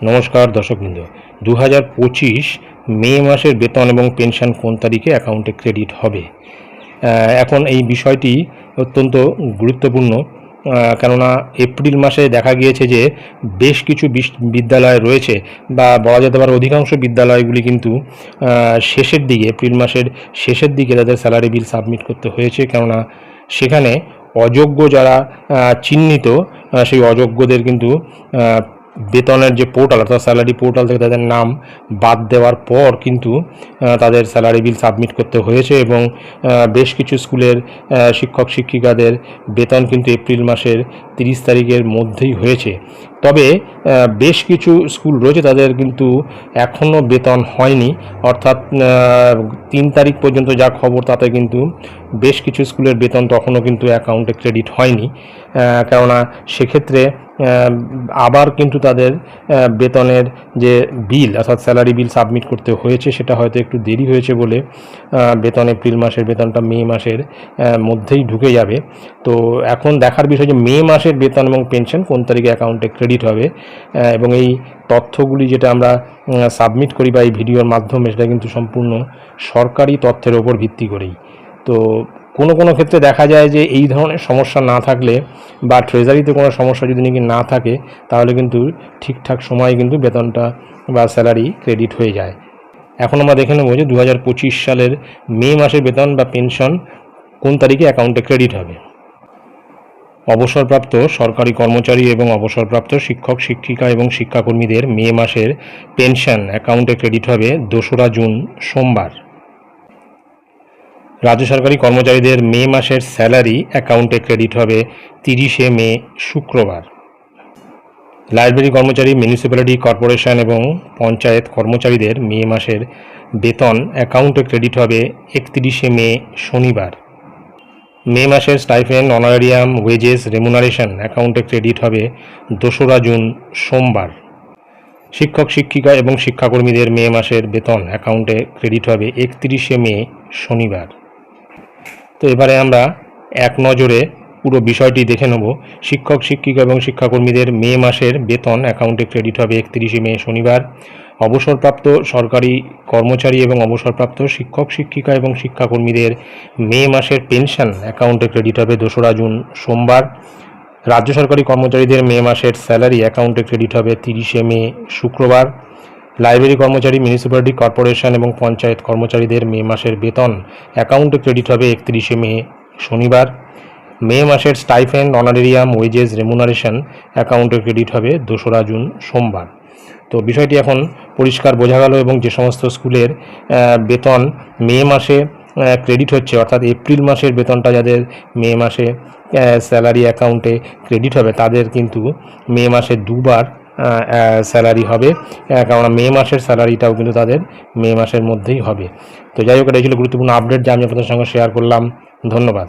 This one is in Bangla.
নমস্কার দর্শকবৃন্দ। দু হাজার পঁচিশ মে মাসের বেতন এবং পেনশন কোন তারিখে অ্যাকাউন্টে ক্রেডিট হবে? এখন এই বিষয়টি অত্যন্ত গুরুত্বপূর্ণ। কেননা এপ্রিল মাসে দেখা গিয়েছে যে বেশ কিছু বিদ্যালয় রয়েছে বা বলা যেতে পারে অধিকাংশ বিদ্যালয়গুলি কিন্তু শেষের দিকে, এপ্রিল মাসের শেষের দিকে তাদের স্যালারি বিল সাবমিট করতে হয়েছে। কেননা সেখানে অযোগ্য যারা চিহ্নিত সেই অযোগ্যদের কিন্তু বেতনের যে পোর্টাল অর্থাৎ স্যালারি পোর্টাল থেকে তাদের নাম বাদ দেওয়ার পর কিন্তু তাদের স্যালারি বিল সাবমিট করতে হয়েছে এবং বেশ কিছু স্কুলের শিক্ষক শিক্ষিকাদের বেতন কিন্তু এপ্রিল মাসের তিরিশ তারিখের মধ্যেই হয়েছে। তবে বেশ কিছু স্কুল রয়েছে তাদের কিন্তু এখনও বেতন হয়নি, অর্থাৎ তিন তারিখ পর্যন্ত যা খবর তাতে কিন্তু বেশ কিছু স্কুলের বেতন তখনও কিন্তু অ্যাকাউন্টে ক্রেডিট হয়নি। কেননা সেক্ষেত্রে আবার কিন্তু তাদের বেতনের যে বিল, অর্থাৎ স্যালারি বিল সাবমিট করতে হয়েছে, সেটা হয়তো একটু দেরি হয়েছে বলে বেতন এপ্রিল মাসের, বেতনটা মে মাসের মধ্যেই ঢুকে যাবে। তো এখন দেখার বিষয় যে মে মাসের বেতন এবং পেনশন কোন তারিখে অ্যাকাউন্টে ক্রেডিট হবে এবং এই তথ্যগুলি যেটা আমরা সাবমিট করি বা এই ভিডিওর মাধ্যমে, সেটা কিন্তু সম্পূর্ণ সরকারি তথ্যের ওপর ভিত্তি করেই। তো কোনো কোনো ক্ষেত্রে দেখা যায় যে এই ধরনের সমস্যা না থাকলে বা ট্রেজারিতে কোনো সমস্যা যদি নাকি না থাকে, তাহলে কিন্তু ঠিকঠাক সময়ে কিন্তু বেতনটা বা স্যালারি ক্রেডিট হয়ে যায়। এখন আমরা দেখে নেব যে দু হাজার পঁচিশ সালের মে মাসের বেতন বা পেনশন কোন তারিখে অ্যাকাউন্টে ক্রেডিট হবে। অবসরপ্রাপ্ত সরকারি কর্মচারী এবং অবসরপ্রাপ্ত শিক্ষক, শিক্ষিকা এবং শিক্ষাকর্মীদের মে মাসের পেনশন অ্যাকাউন্টে ক্রেডিট হবে দোসরা জুন সোমবার। রাজ্য সরকারি কর্মচারীদের মে মাসের স্যালারি অ্যাকাউন্টে ক্রেডিট হবে তিরিশে মে, শুক্রবার। লাইব্রেরি কর্মচারী, মিউনিসিপ্যালিটি কর্পোরেশন এবং পঞ্চায়েত কর্মচারীদের মে মাসের বেতন অ্যাকাউন্টে ক্রেডিট হবে একত্রিশে মে, শনিবার। মে মাসের স্টাইফেন অনারেরিয়াম ওয়েজেস, রেমুনারেশন অ্যাকাউন্টে ক্রেডিট হবে দোসরা জুন, সোমবার। শিক্ষক, শিক্ষিকা এবং শিক্ষাকর্মীদের মে মাসের বেতন অ্যাকাউন্টে ক্রেডিট হবে একত্রিশে মে, শনিবার। তো এবারে আমরা এক নজরে পুরো বিষয়টি দেখে নেব। শিক্ষক, শিক্ষিকা এবং শিক্ষাকর্মীদের মে মাসের বেতন অ্যাকাউন্টে ক্রেডিট হবে একত্রিশে মে শনিবার। অবসরপ্রাপ্ত সরকারি কর্মচারী এবং অবসরপ্রাপ্ত শিক্ষক, শিক্ষিকা এবং শিক্ষাকর্মীদের মে মাসের পেনশন অ্যাকাউন্টে ক্রেডিট হবে দোসরা জুন সোমবার। রাজ্য সরকারি কর্মচারীদের মে মাসের স্যালারি অ্যাকাউন্টে ক্রেডিট হবে তিরিশে মে শুক্রবার। লাইব্রেরি কর্মচারী মিউনিসিপ্যালিটি কর্পোরেশন এবং পঞ্চায়েত কর্মচারীদের মে মাসের বেতন। অ্যাকাউন্টে ক্রেডিট হবে একত্রিশে মে, শনিবার। মে মাসের স্টাইফেন্ড, অনারেরিয়াম, ওয়েজেস, রেমুনারেশন অ্যাকাউন্টে ক্রেডিট হবে দোসরা জুন, সোমবার। তো বিষয়টি এখন পরিষ্কার বোঝা গেল এবং যে সমস্ত স্কুলের বেতন মে মাসে ক্রেডিট হচ্ছে, অর্থাৎ এপ্রিল মাসের বেতনটা যাদের মে মাসে স্যালারি অ্যাকাউন্টে ক্রেডিট হবে, তাদের কিন্তু মে মাসে দুবার স্যালারি হবে। কারণ মে মাসের স্যালারিটাও কিন্তু তাদের মে মাসের মধ্যেই হবে। তো যাই হোক এটা ছিল গুরুত্বপূর্ণ আপডেট যা আমি আপনাদের সঙ্গে শেয়ার করলাম। ধন্যবাদ।